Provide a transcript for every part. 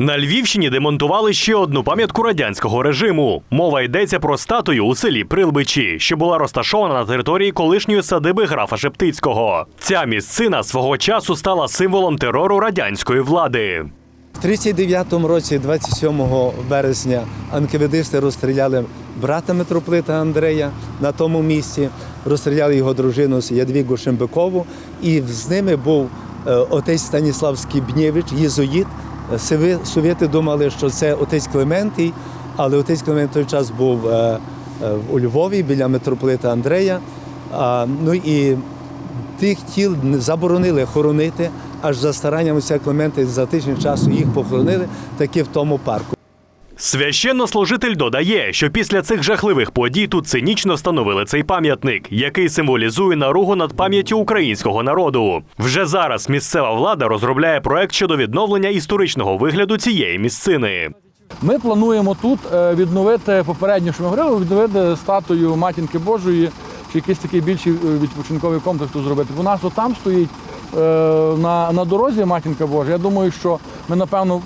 На Львівщині демонтували ще одну пам'ятку радянського режиму. Мова йдеться про статую у селі Прилбичі, що була розташована на території колишньої садиби графа Шептицького. Ця місцина свого часу стала символом терору радянської влади. В 39-му році, 27 березня, анкеведисти розстріляли брата митрополита Андрея на тому місці, розстріляли його дружину Ядвігу Шембикову, і з ними був е, отець Станіслав Скібнєвич, єзуїт. Совєти думали, що це отець Клементій, але отець Клемент той час був е, е, у Львові біля митрополита Андрея. Ну і тих тіл заборонили хоронити, аж за старанням отця Клемента за тиждень часу їх похоронили таки в тому парку. Священнослужитель додає, що після цих жахливих подій тут цинічно встановили цей пам'ятник, який символізує наругу над пам'яттю українського народу. Вже зараз місцева влада розробляє проект щодо відновлення історичного вигляду цієї місцини. Ми плануємо тут е, відновити попередньо, що ми говорили, відновити статую Матінки Божої, чи якийсь такий більший е, відпочинковий комплекс тут зробити. У нас там стоїть е, на, на дорозі Матінка Божа. Я думаю, що ми напевно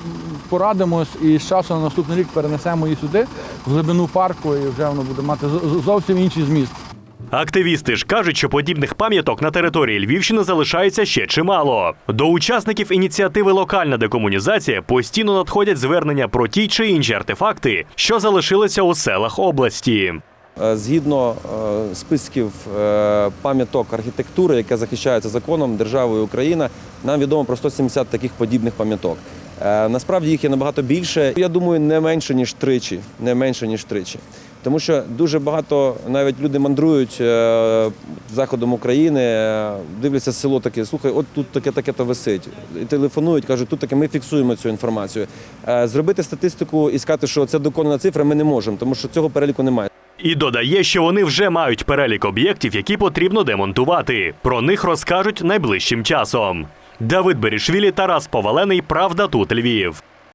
порадимось і з часу на наступний рік перенесемо її сюди, в глибину парку, і вже воно буде мати зовсім інший зміст. Активісти ж кажуть, що подібних пам'яток на території Львівщини залишається ще чимало. До учасників ініціативи Локальна декомунізація постійно надходять звернення про ті чи інші артефакти, що залишилися у селах області. Е, Згідно е, списків е, пам'яток архітектури, яке захищається законом державою Україна, нам відомо про 170 таких подібних пам'яток. Е, Насправді їх є набагато більше. Я думаю, не менше ніж тричі. Не менше ніж тричі. Тому що дуже багато навіть люди мандрують е, заходом України, е, дивляться село таке, слухай, от тут таке таке то висить. І телефонують, кажуть, тут таке, ми фіксуємо цю інформацію. Зробити статистику і сказати, що це доконана цифра, ми не можемо, тому що цього переліку немає. І додає, що вони вже мають перелік об'єктів, які потрібно демонтувати. Про них розкажуть найближчим часом. Давид Берішвілі, Тарас Повалений. Правда тут Львів.